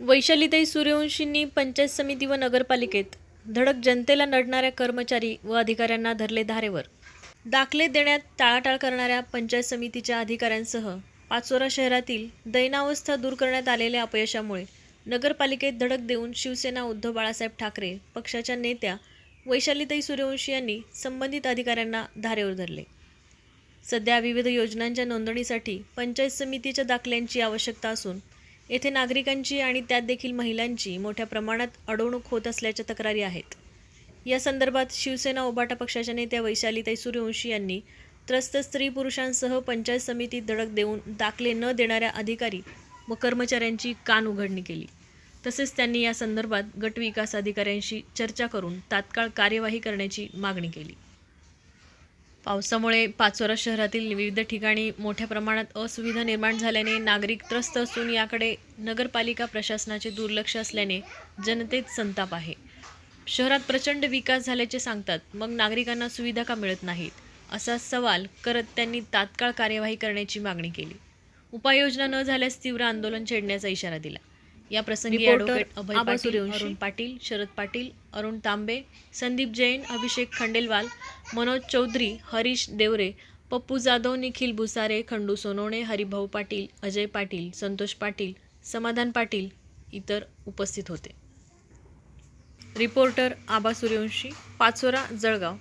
वैशालीताई सूर्यवंशींनी पंचायत समिती व नगरपालिकेत धडक जनतेला नडणाऱ्या कर्मचारी व अधिकाऱ्यांना धरले धारेवर. दाखले देण्यात टाळाटाळ करणाऱ्या पंचायत समितीच्या अधिकाऱ्यांसह पाचोरा शहरातील दैनावस्था दूर करण्यात आलेल्या अपयशामुळे नगरपालिकेत धडक देऊन शिवसेना उद्धव बाळासाहेब ठाकरे पक्षाच्या नेत्या वैशालीताई सूर्यवंशी यांनी संबंधित अधिकाऱ्यांना धारेवर धरले. सध्या विविध योजनांच्या नोंदणीसाठी पंचायत समितीच्या दाखल्यांची आवश्यकता असून येथे नागरिकांची आणि त्यात देखील महिलांची मोठ्या प्रमाणात अडवणूक होत असल्याच्या तक्रारी आहेत. या संदर्भात शिवसेना ओबाटा पक्षाच्या नेत्या वैशालीताई सूर्यवंशी यांनी त्रस्त स्त्री पुरुषांसह पंचायत समितीत धडक देऊन दाखले न देणाऱ्या अधिकारी व कर्मचाऱ्यांची कान उघडणी केली. तसेच त्यांनी या संदर्भात गट विकास अधिकाऱ्यांशी चर्चा करून तात्काळ कार्यवाही करण्याची मागणी केली. पावसामुळे पाचोरा शहरातील विविध ठिकाणी मोठ्या प्रमाणात असुविधा निर्माण झाल्याने नागरिक त्रस्त असून याकडे नगरपालिका प्रशासनाचे दुर्लक्ष असल्याने जनतेत संताप आहे. शहरात प्रचंड विकास झाल्याचे सांगतात मग नागरिकांना सुविधा का मिळत नाहीत? असा सवाल करत त्यांनी तात्काळ कार्यवाही करण्याची मागणी केली. उपाययोजना न झाल्यास तीव्र आंदोलन छेडण्याचा इशारा दिला. या प्रसंगी ॲडव्होकेट अभय पाटील. अरुण पाटील शरद पाटील अरुण तांबे संदीप जैन अभिषेक खंडेलवाल मनोज चौधरी हरीश देवरे पप्पू जाधव निखिल भुसारे खंडू सोनवणे हरिभाऊ पाटील अजय पाटील संतोष पाटील समाधान पाटील इतर उपस्थित होते रिपोर्टर आबा सूर्यवंशी पाचोरा जळगाव